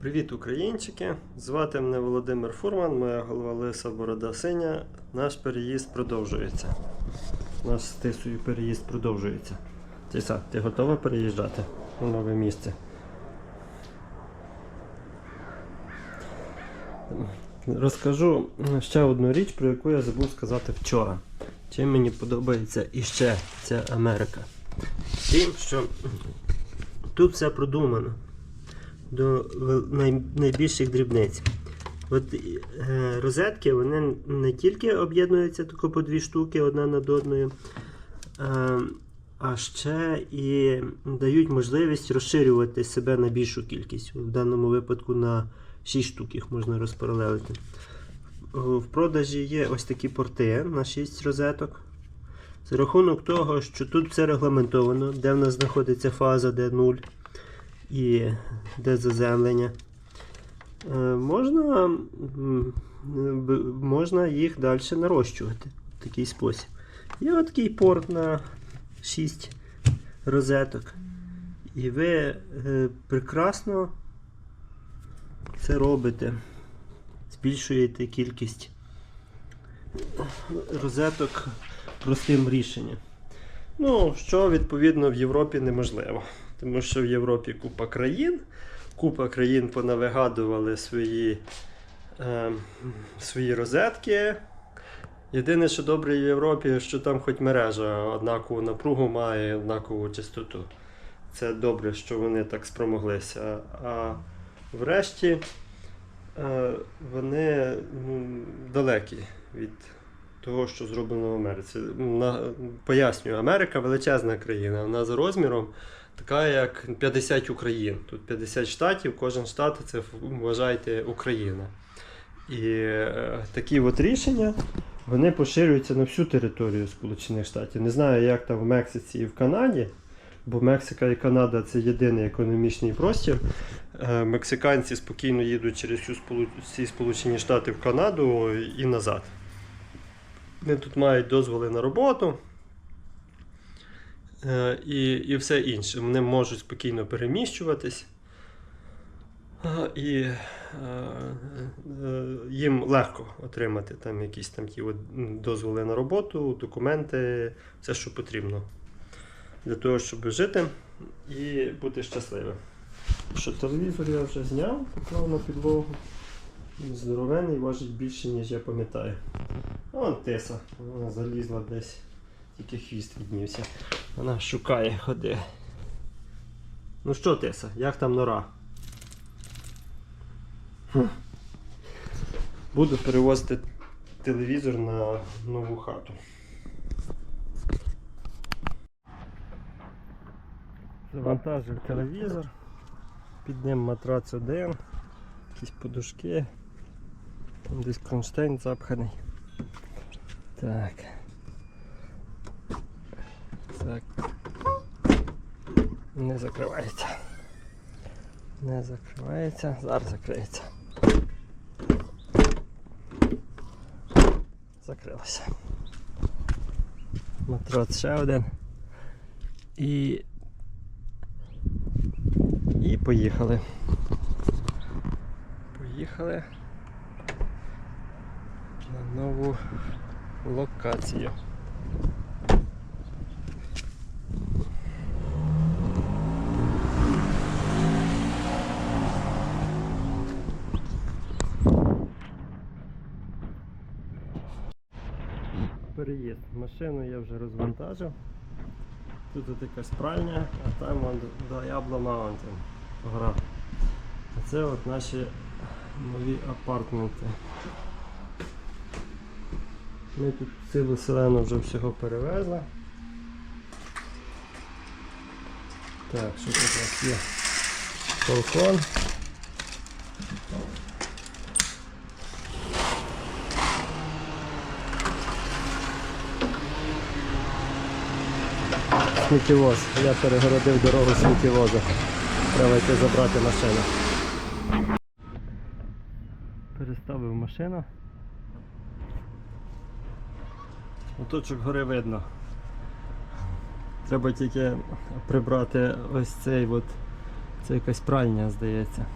Привіт, українчики! Звати мене Володимир Фурман, моя голова Лиса Борода Синя. Наш переїзд продовжується. Наш з переїзд продовжується. Тіса, ти готова переїжджати у нове місце? Розкажу ще одну річ, про яку я забув сказати вчора. Чим мені подобається іще ця Америка. Тим, що тут все продумано до найбільших дрібниць. От е, розетки вони не тільки об'єднуються тако по дві штуки одна над одною, е, а ще і дають можливість розширювати себе на більшу кількість. В даному випадку на 6 штук їх можна розпаралелити. В продажі є ось такі порти на 6 розеток. За рахунок того, що тут все регламентовано, де в нас знаходиться фаза, де 0 і де заземлення. Е, Можна, можна їх далі нарощувати в такий спосіб. Є отакий порт на 6 розеток. І ви е, прекрасно це робите. Збільшуєте кількість розеток простим рішенням. Ну, що відповідно в Європі неможливо. Тому що в Європі купа країн, купа країн понавигадували свої, е, свої розетки. Єдине, що добре в Європі, що там хоч мережа однакову напругу має, однакову частоту. Це добре, що вони так спромоглися. А врешті е, вони м, далекі від того, що зроблено в Америці. Пояснюю, Америка величезна країна. Вона за розміром така, як 50 Україн. Тут 50 штатів, кожен штат це вважайте Україна. І е, такі от рішення вони поширюються на всю територію Сполучених Штатів. Не знаю, як там в Мексиці і в Канаді, бо Мексика і Канада це єдиний економічний простір. Е, Мексиканці спокійно їдуть через всі Сполучені Штати в Канаду і назад. Вони тут мають дозволи на роботу і, і все інше. Вони можуть спокійно переміщуватись. І е, е, їм легко отримати там якісь там ті дозволи на роботу, документи, все, що потрібно для того, щоб жити і бути щасливим. Що телевізор я вже зняв, поклав на підлогу. Здоровений, важить більше, ніж я пам'ятаю. Вон Теса, вона залізла десь, тільки хвіст віднівся. Вона шукає ходи. Ну що, Теса, як там нора? Буду перевозити телевізор на нову хату. Завантажив телевізор, під ним матрац один, якісь подушки, там десь кронштейн запханий. Так. Так. Не закривається. Не закривається. Зараз закриється. Закрилося. Матрац ще один. І. І поїхали. Поїхали на нову локацію. Переїзд. Машину я вже розвантажив. Тут от якась пральня, а там Diablo Mountain. Гора. А це от наші нові апартменти. Ми тут цілу селену вже всього перевезли. Так, що тут у нас є? Балкон. сміттєвоз. Я перегородив дорогу сміттєвоза. Треба йти забрати машину. Переставив машину. Оточок гори видно. Треба тільки прибрати ось цей от, це якась пральня, здається.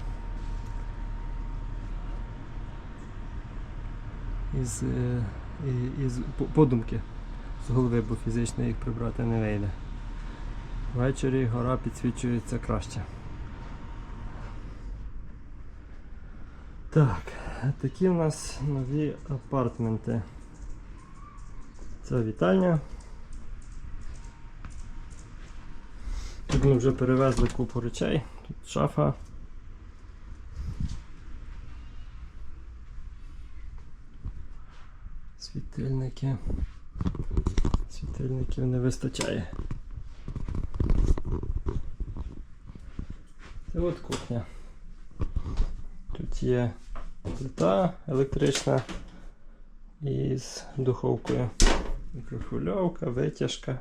Із, е, із, із подумки з голови, бо фізично їх прибрати не вийде. Ввечері гора підсвічується краще. Так, такі в нас нові апартменти. Це вітальня. Тут ми вже перевезли купу речей. Тут шафа. Світильники. Світильників не вистачає. Це от кухня. Тут є плита електрична із духовкою. Мікрохвильовка, витяжка.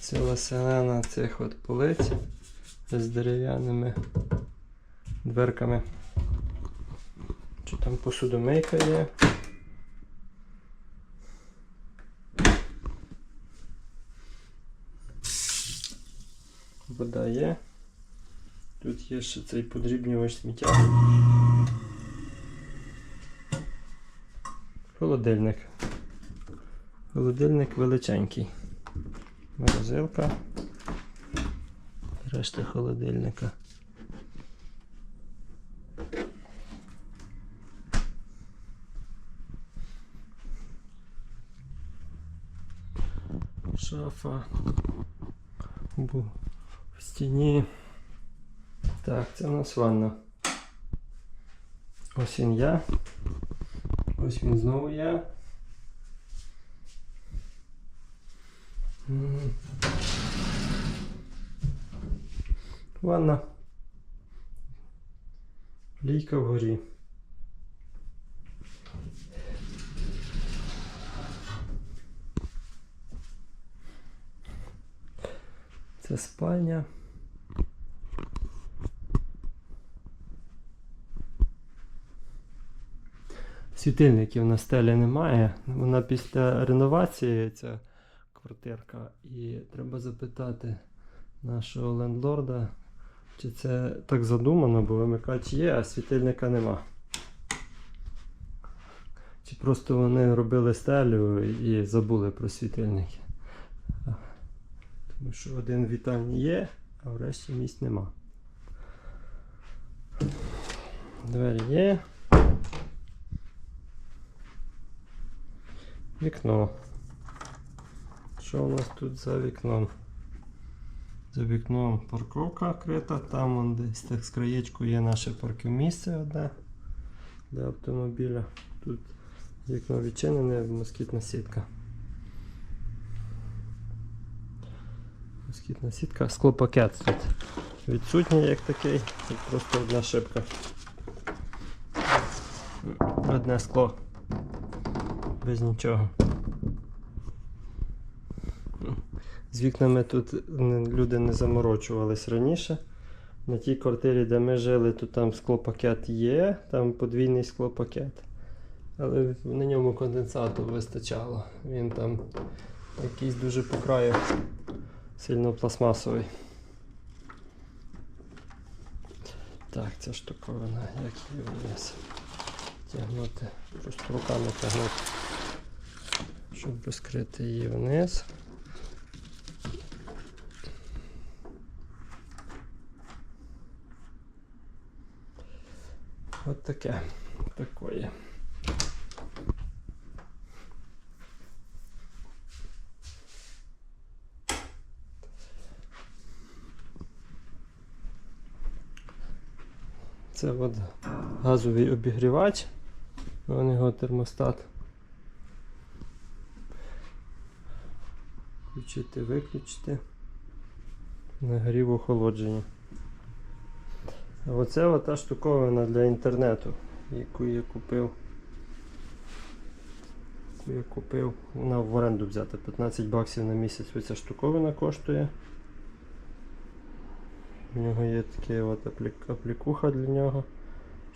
Ціла селена цих от полиць з дерев'яними дверками. Чи там посудомийка є. Вода є. Тут є ще цей подрібнювач сміття. Холодильник. Холодильник величенький. Морозилка. Решта холодильника. Шафа. Бу- В стіні. Так, це у нас ванна. Ось він я. Ось він знову я. Ванна. Лійка вгорі. Це спальня. Світильників на стелі немає. Вона після реновації ця квартирка. І треба запитати нашого лендлорда, чи це так задумано, бо вимикач є, а світильника нема. Чи просто вони робили стелю і забули про світильники. Тому що один вітальні є, а в решті місць нема. Двері є. Вікно. Що у нас тут за вікном? За вікном парковка крита, там вон десь так з краєчку є наше паркомісце одне для автомобіля. Тут вікно відчинене, москітна сітка. Москітна сітка, склопакет тут відсутній як такий, тут просто одна шибка. Одне скло. Без нічого. З вікнами тут люди не заморочувались раніше. На тій квартирі, де ми жили, то там склопакет є, там подвійний склопакет. Але на ньому конденсату вистачало. Він там якийсь дуже по краю сильно пластмасовий. Так, ця штуковина, як її вниз тягнути, просто руками тягнути, щоб розкрити її вниз. От таке. Такое. Це от газовий обігрівач. Вон його термостат. Включити, виключити. Нагрів охолодження. Оце ота штуковина для інтернету, яку я купив. Я купив. Вона в оренду взята 15 баксів на місяць оця штуковина коштує. У нього є така аплікуха для нього,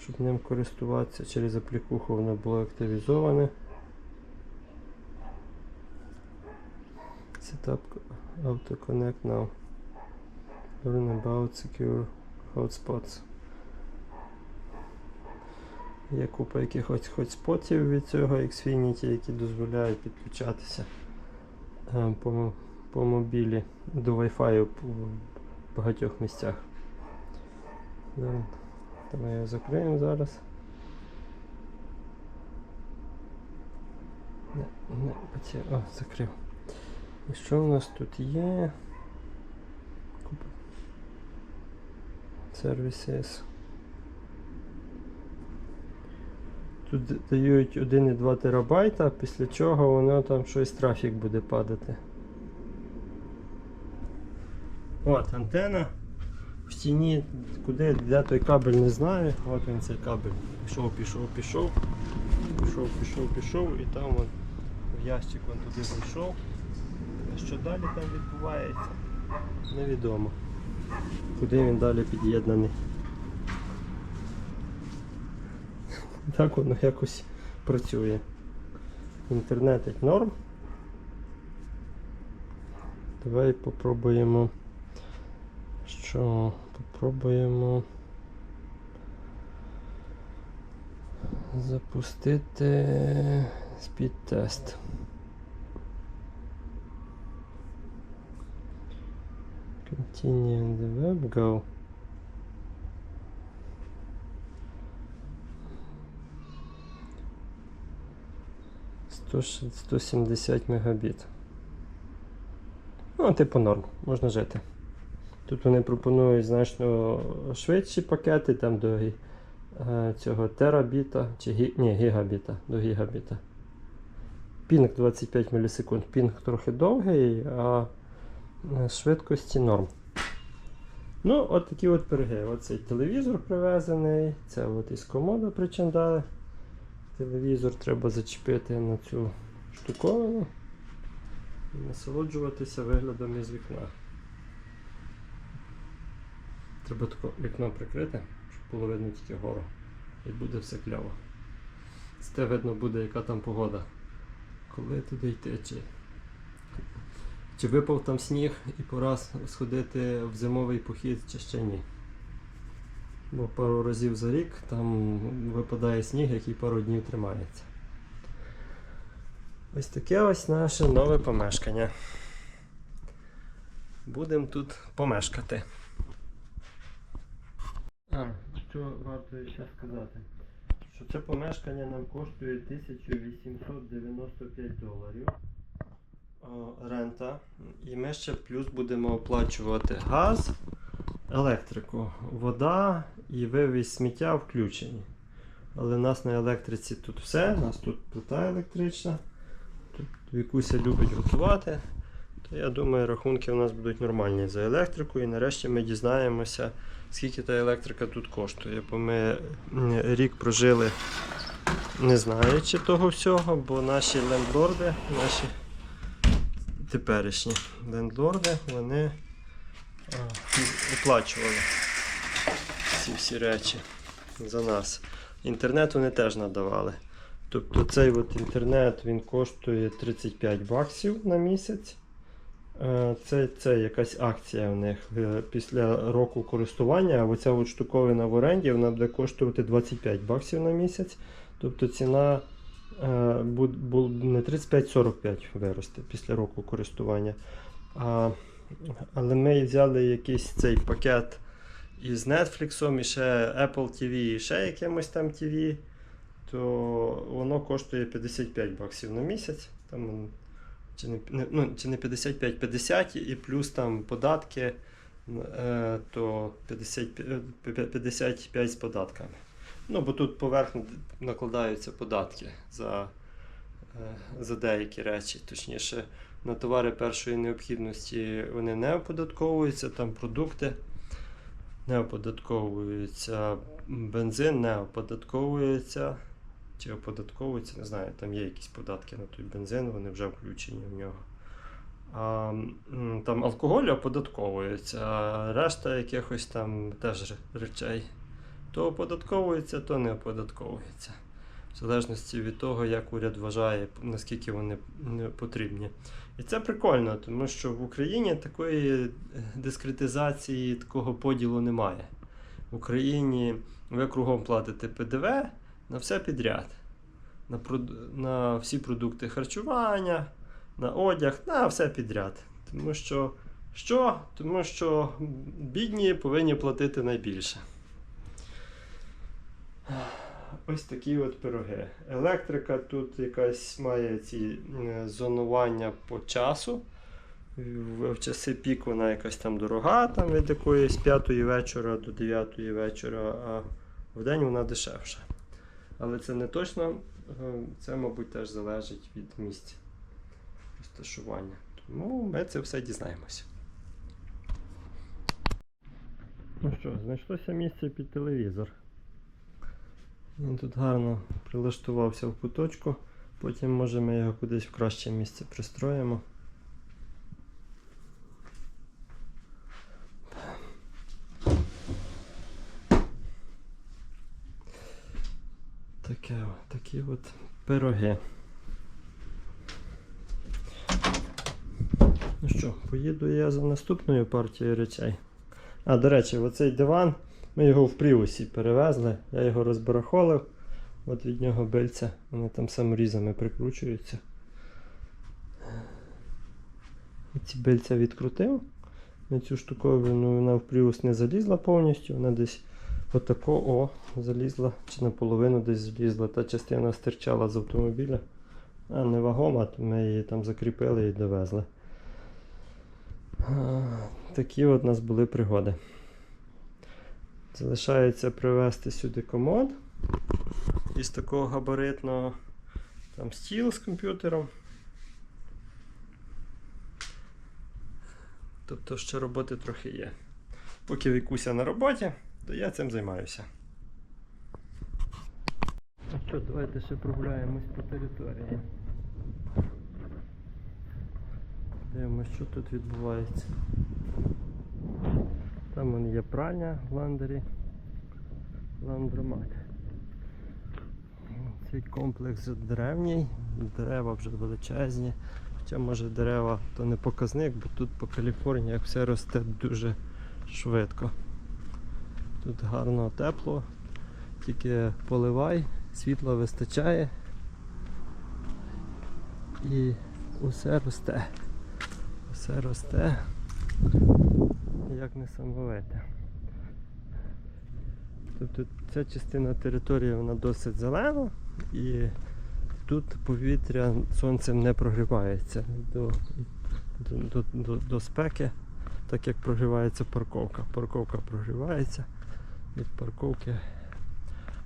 щоб ним користуватися. Через аплікуху воно було активізоване. Setup Auto Connect now. Learn about secure hotspots. Є купа якихось хотспотів від цього Xfinity, які дозволяють підключатися е, по, по мобілі до Wi-Fi в багатьох місцях. Давай його закриємо зараз. Не, не, О, закрив. Що в нас тут є? Services. Тут дають 1,2 терабайта, після чого воно там щось трафік буде падати. От антена. В стіні, куди де той кабель не знаю. От він цей кабель. Пішов, пішов, пішов. Пішов, пішов, пішов і там он, в ящик він туди зайшов. Що далі там відбувається, невідомо. Куди він далі під'єднаний. Так воно якось працює. Інтернетить норм. Давай попробуємо. Що? Попробуємо запустити спід-тест. Continue the web, go. Сто ши- 170 мегабіт. Ну, типу норм, можна жити. Тут вони пропонують значно швидші пакети, там до е, цього терабіта чи гі, ні, гігабіта, до гігабіта. Пінг 25 мілісекунд. Пінг трохи довгий, а швидкості норм. Ну, от такі от пироги. Оцей телевізор привезений, це от із комода причандали. Телевізор треба зачепити на цю штуковину і насолоджуватися виглядом із вікна. Треба таке вікно прикрити, щоб було видно тільки гору. І буде все кляво. Те видно буде, яка там погода. Коли туди йти, чи, чи випав там сніг і пора сходити в зимовий похід, чи ще ні. Бо пару разів за рік там випадає сніг, який пару днів тримається. Ось таке ось наше нове помешкання. Будемо тут помешкати. А, що варто ще сказати? Що це помешкання нам коштує 1895 доларів рента. І ми ще плюс будемо оплачувати газ, електрику, вода і вивіз сміття включені. Але в нас на електриці тут все, у нас тут плита електрична. Тут Вікуся любить готувати. То я думаю, рахунки у нас будуть нормальні за електрику. І нарешті ми дізнаємося, скільки та електрика тут коштує. Бо ми рік прожили не знаючи того всього, бо наші лендлорди, наші теперішні лендлорди, вони оплачували ці всі речі за нас. Інтернет вони теж надавали. Тобто цей от інтернет він коштує 35 баксів на місяць. Е, Це, це якась акція в них е, після року користування. А оця от штуковина в оренді вона буде коштувати 25 баксів на місяць. Тобто ціна е, не 35-45 виросте після року користування. А, але ми взяли якийсь цей пакет із Netflix, і ще Apple TV, і ще якимось там TV, то воно коштує 55 баксів на місяць. Там, чи не, ну, чи не 55, 50 і плюс там податки, е, то 55, е, 55 з податками. Ну, бо тут поверх накладаються податки за, е, за деякі речі. Точніше, на товари першої необхідності вони не оподатковуються, там продукти не оподатковуються, бензин не оподатковується. Чи оподатковується, не знаю, там є якісь податки на той бензин, вони вже включені в нього. А, там алкоголь оподатковується, а решта якихось там теж речей то оподатковується, то не оподатковується. В залежності від того, як уряд вважає, наскільки вони потрібні. І це прикольно, тому що в Україні такої е, дискретизації, такого поділу немає. В Україні ви кругом платите ПДВ, на все підряд. На, на всі продукти харчування, на одяг, на все підряд. Тому що, що? Тому що бідні повинні платити найбільше. Ось такі от пироги. Електрика тут якась має ці е, зонування по часу. В, часи пік вона якась там дорога, там від якоїсь 5 вечора до 9 вечора, а в день вона дешевша. Але це не точно, е, це, мабуть, теж залежить від місця розташування. Тому ми це все дізнаємося. Ну що, знайшлося місце під телевізор. Він тут гарно прилаштувався в куточку. Потім може ми його кудись в краще місце пристроїмо. Таке, такі от пироги. Ну що, поїду я за наступною партією речей. А, до речі, оцей диван, ми його в пріусі перевезли, я його розбарахолив. От від нього бильця, вони там саморізами прикручуються. Ці бильця відкрутив. На цю штуковину вона в пріус не залізла повністю, вона десь отако о, залізла, чи наполовину десь залізла. Та частина стирчала з автомобіля. А невагома, то ми її там закріпили і довезли. Такі от у нас були пригоди. Залишається привезти сюди комод із такого габаритного там стіл з комп'ютером. Тобто ще роботи трохи є. Поки Вікуся на роботі, то я цим займаюся. Ну що, давайте ще прогуляємось по території. Дивимось, що тут відбувається. Там вон є пральня в ландері. Ландромат. Цей комплекс древній, дерева вже величезні. Хоча може дерева то не показник, бо тут по Каліфорнії все росте дуже швидко. Тут гарно тепло, тільки поливай, світла вистачає і усе росте. Усе росте, як несамовите. Тобто ця частина території вона досить зелена і тут повітря сонцем не прогрівається до, до, до, до, спеки, так як прогрівається парковка. Парковка прогрівається, від парковки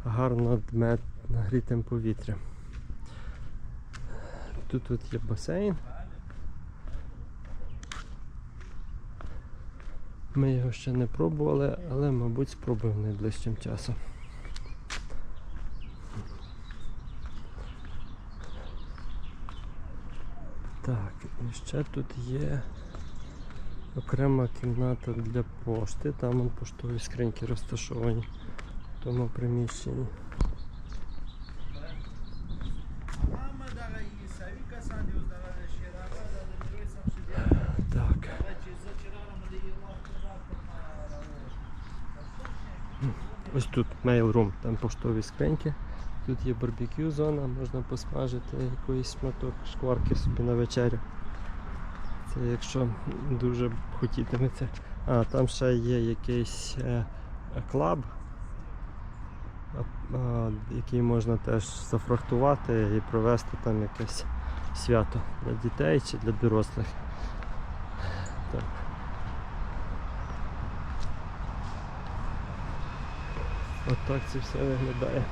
гарно дме нагрітим повітрям. Тут, тут є басейн. Ми його ще не пробували, але, мабуть, спробуємо найближчим часом. Так, і ще тут є окрема кімната для пошти. Там поштові скриньки розташовані в тому приміщенні. Ось тут mail-room, там поштові скриньки. Тут є барбекю зона, можна посмажити якийсь шматок шкварки собі на вечерю. Це якщо дуже хотітиметься. А, там ще є якийсь е, е, клаб, а, який можна теж зафрахтувати і провести там якесь свято для дітей чи для дорослих. Так. От так це все виглядає.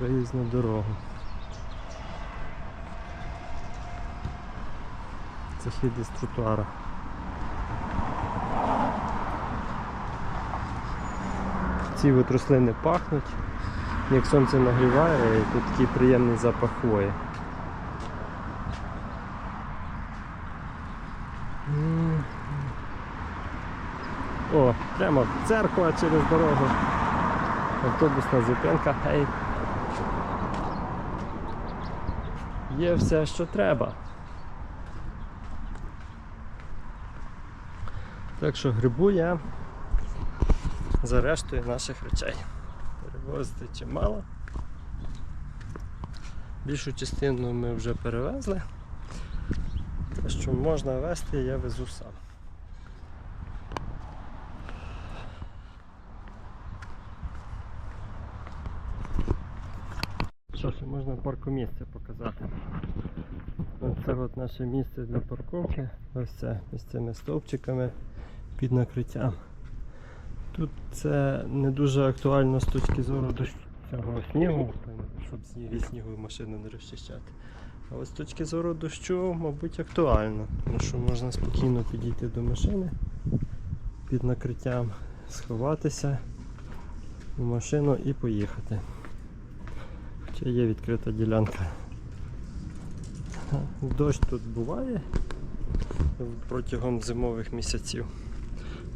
Виїзд на дорогу. Це хід із тротуара. Ці от рослини пахнуть, як сонце нагріває, і тут такий приємний запах хвої. М. О, прямо церква через дорогу. Автобусна зупинка. Гей. Є все, що треба. Так що грибу я за рештою наших речей. Перевозити чимало. Більшу частину ми вже перевезли. Те, що можна везти, я везу сам. Що ж, можна паркомісце показати. Оце от наше місце для парковки. Ось це із цими стовпчиками під накриттям. Тут це не дуже актуально з точки зору цього снігу, щоб сніг від снігу машину не розчищати. А з точки зору дощу, мабуть, актуально, тому що можна спокійно підійти до машини під накриттям, сховатися в машину і поїхати. Хоча є відкрита ділянка. Дощ тут буває протягом зимових місяців.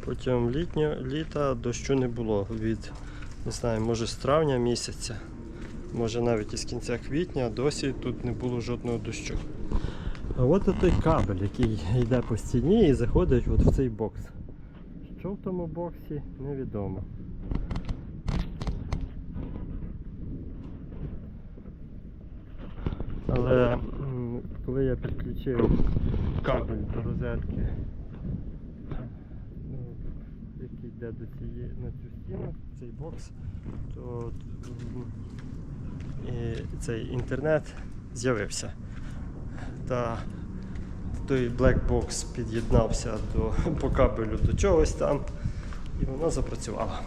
Протягом літнього літа дощу не було від, не знаю, може з травня місяця, може навіть із кінця квітня, досі тут не було жодного дощу. А от той кабель, який йде по стіні і заходить от в цей бокс. Що в тому боксі, невідомо. Але коли я підключив кабель до розетки, ну, який йде до цієї на цю стіну, цей бокс, то і цей інтернет з'явився. Та той black box під'єднався до, по кабелю до чогось там і воно запрацювало.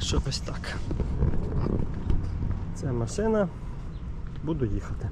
Так що ось так. Це машина. Буду їхати.